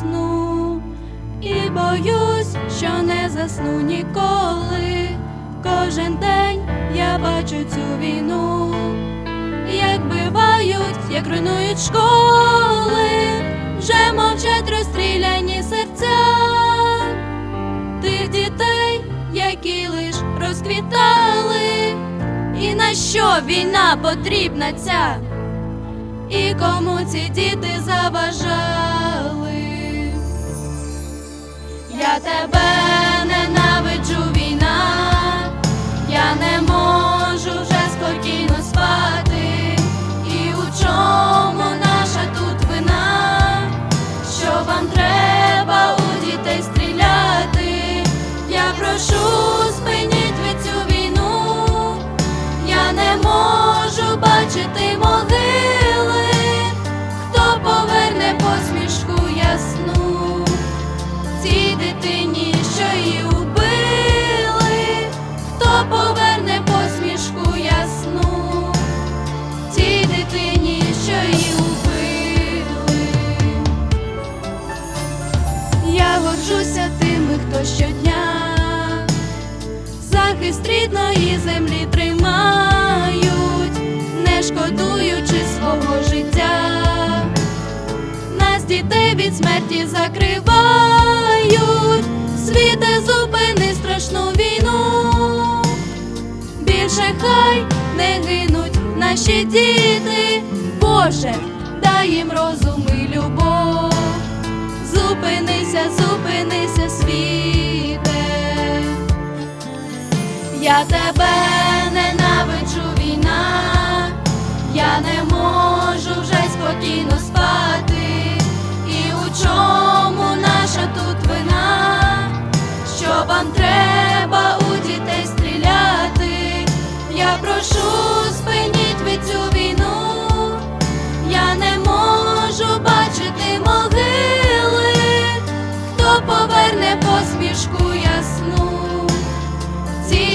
сну, і боюсь, що не засну ніколи. Кожен день я бачу цю війну, як бивають, як руйнують школи, вже мовчать розстріляні серця. Тих дітей, які лиш розквітали, і на що війна потрібна ця, і кому ці діти заважали. Я тебе захист рідної землі тримають, не шкодуючи свого життя нас дітей від смерті закривають. Світе, зупини страшну війну. Більше хай не гинуть наші діти. Боже, дай їм розум і любов. Зупинися, зупинися, світе. Я тебе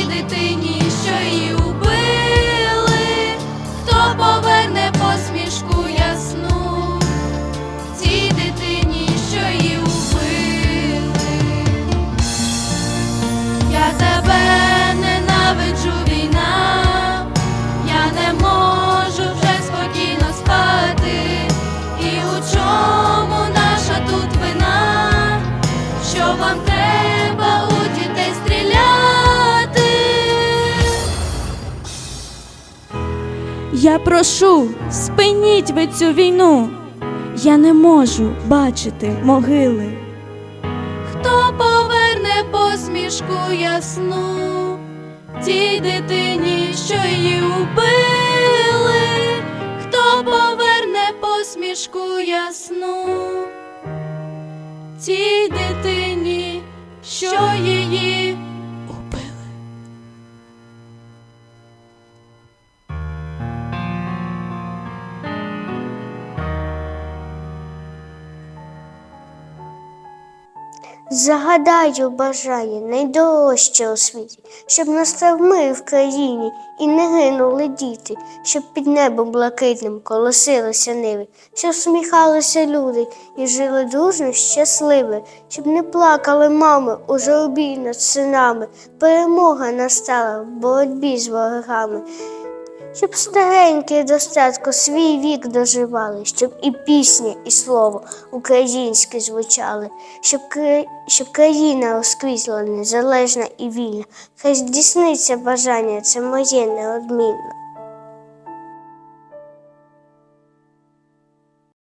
дитині, що її убили, хто поверне посмішку ясну, цій дитині, що її убили. Я тебе ненавиджу війна, я не можу вже спокійно спати. І у чому наша тут вина? Вам треба Я прошу, спиніть ви цю війну. Я не можу бачити могили. Хто поверне посмішку ясну тій дитині, що її убили? Хто поверне посмішку ясну тій дитині, що її Загадаю бажання найдорожче у світі, щоб настав мир в країні і не гинули діти, щоб під небом блакитним колосилися ниви, щоб сміхалися люди і жили дружно щасливо, щоб не плакали мами у журбі над синами. Перемога настала в боротьбі з ворогами. Щоб старенькі достатку свій вік доживали, щоб і пісня, і слово українське звучали, щоб, кри, щоб країна розквітла незалежна і вільна. Хай здійсниться бажання, це моє неодмінно.